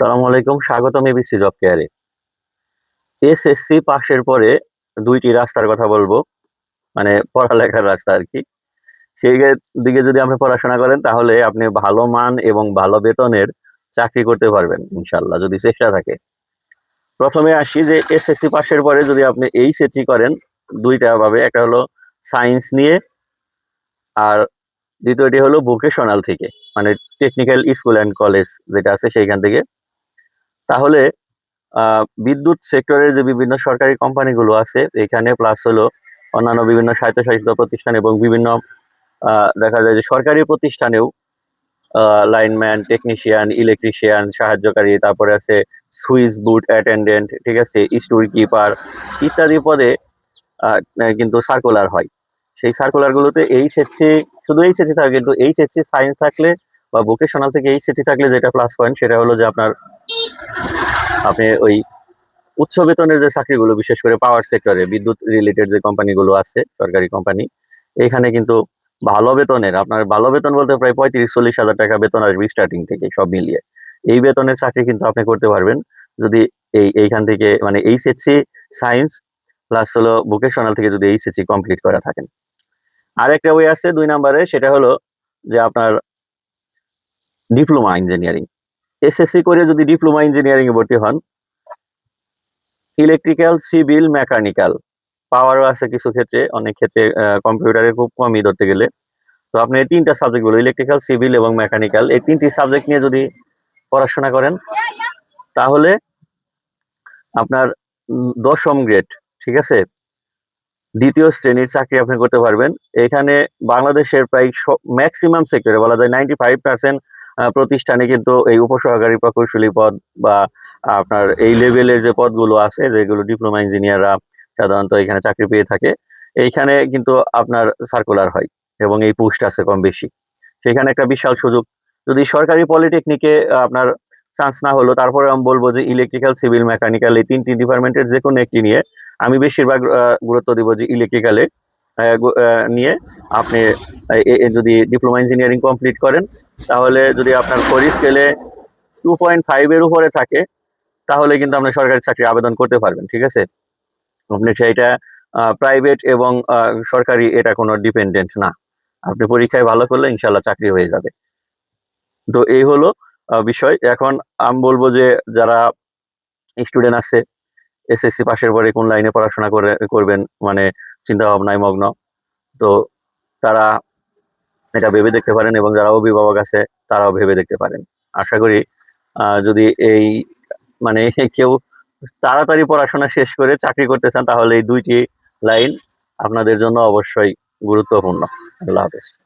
আসসালামু আলাইকুম, স্বাগতম এবিসি জব কেয়ারে। এসএসসি পাশের পরে দুইটি রাস্তার কথা বলব মানে পড়ালেখার রাস্তা আর কি। সেই দিকে যদি আপনি পড়াশোনা করেন, তাহলে আপনি ভালো মান এবং ভালো বেতনের চাকরি করতে পারবেন ইনশাল্লাহ যদি চেষ্টা থাকে। প্রথমে আসি যে এসএসসি পাশের পরে যদি আপনি এইচএসসি করেন, দুইটা ভাবে, একটা হলো সায়েন্স নিয়ে, আর দ্বিতীয়টি হলো ভোকেশনাল থেকে মানে টেকনিক্যাল স্কুল অ্যান্ড কলেজ যেটা আছে সেইখান থেকে। তাহলে বিদ্যুৎ সেক্টরের যে বিভিন্ন সরকারি কোম্পানিগুলো আছে, এখানে প্লাস হলো অন্যান্য বিভিন্ন স্বায়ত্তশাসিত প্রতিষ্ঠান এবং বিভিন্ন দেখা যায় যে সরকারি প্রতিষ্ঠানেও লাইনম্যান টেকনিশিয়ান ইলেকট্রিশিয়ান সাহায্যকারী, তারপরে আছে সুইচ বুট অ্যাটেন্ডেন্ট ঠিক আছে স্টোর কিপার ইত্যাদি পদে কিন্তু সার্কুলার হয়। সেই সার্কুলারগুলোতে এইচএসসি শুধু এইচএসসি থাকে, কিন্তু এইচএসসি সায়েন্স থাকলে বা ভোকেশনাল থেকে এইচএসসি থাকলে যেটা প্লাস পয়েন্ট সেটা হলো যে আপনার আপনি ওই উচ্চ বেতনের যে চাকরিগুলো, বিশেষ করে পাওয়ার সেক্টরে বিদ্যুৎ রিলেটেড যে কোম্পানিগুলো আছে, সরকারি কোম্পানি এখানে কিন্তু ভালো বেতনের, আপনার ভালো বেতন বলতে প্রায় পঁয়ত্রিশ, চল্লিশ হাজার টাকা বেতন আসবে স্টার্টিং থেকে সব মিলিয়ে। এই বেতনের চাকরি কিন্তু আপনি করতে পারবেন যদি এই, এইখান থেকে মানে এইচএসসি সায়েন্স প্লাস হলো ভোকেশনাল থেকে যদি এইচএসসি কমপ্লিট করা থাকেন। আরেকটা ওয়ে আছে দুই নম্বরে, সেটা হলো যে আপনার ডিপ্লোমা ইঞ্জিনিয়ারিং এসএসসি করে যদি ডিপ্লোমা ইঞ্জিনিয়ারিং এ ভর্তি হন ইলেকট্রিক্যাল সিভিল মেকানিক্যাল পাওয়ারও আছে কিছু ক্ষেত্রে, অনেক ক্ষেত্রে কম্পিউটারে খুব কমই ধরতে গেলে। তো আপনি এই তিনটা সাবজেক্ট বলো ইলেকট্রিক্যাল সিভিল এবং মেকানিক্যাল এই তিনটি সাবজেক্ট নিয়ে যদি পড়াশোনা করেন, তাহলে আপনার দশম গ্রেড ঠিক আছে? দ্বিতীয় শ্রেণির চাকরি আপনি করতে পারবেন। এখানে বাংলাদেশের প্রায় ম্যাক্সিমাম সেক্টরে বলা যায় নাইনটি ফাইভ পার্সেন্ট প্রতিষ্ঠানে কিন্তু এই উপসহকারী প্রকৌশলী পদ বা আপনার এই লেভেলের যে পদগুলো আছে, যেগুলো ডিপ্লোমা ইঞ্জিনিয়াররা সাধারণত এখানে চাকরি পেয়ে থাকে, এইখানে কিন্তু আপনার সার্কুলার হয় এবং এই পোস্ট আছে কম বেশি। সেখানে একটা বিশাল সুযোগ, যদি সরকারি পলিটেকনিকে আপনার চান্স না হলো, তারপরে আমি বলব যে ইলেকট্রিক্যাল সিভিল মেকানিক্যাল এই তিনটি ডিপার্টমেন্টের যে কোনো একটি নিয়ে আমি বেশিরভাগ গুরুত্ব দিব যে ইলেকট্রিক্যালে নিয়ে আপনি যদি ডিপ্লোমা ইঞ্জিনিয়ারিং কমপ্লিট করেন, তাহলে যদি আপনার ফোর স্কেলে টু পয়েন্ট ফাইভের উপরে থাকে, তাহলে কিন্তু আপনি সরকারি চাকরি আবেদন করতে পারবেন, ঠিক আছে? আপনি সেইটা প্রাইভেট এবং সরকারি এটা কোনো ডিপেন্ডেন্ট না। আপনি পরীক্ষায় ভালো করলে ইনশাল্লাহ চাকরি হয়ে যাবে। তো এই হলো বিষয়। এখন আমি বলব যে যারা স্টুডেন্ট আছে এসএসসি পাশের পরে কোন লাইনে পড়াশোনা করে, করবেন মানে চিন্তা ভাবনায় মগ্ন। তো তারা এটা ভেবে দেখতে পারেন এবং যারা অভিভাবক আছে, তারাও ভেবে দেখতে পারেন। আশা করি যদি এই মানে কেউ তাড়াতাড়ি পড়াশোনা শেষ করে চাকরি করতে চান, তাহলে এই দুইটি লাইন আপনাদের জন্য অবশ্যই গুরুত্বপূর্ণ। আল্লাহ হাফেজ।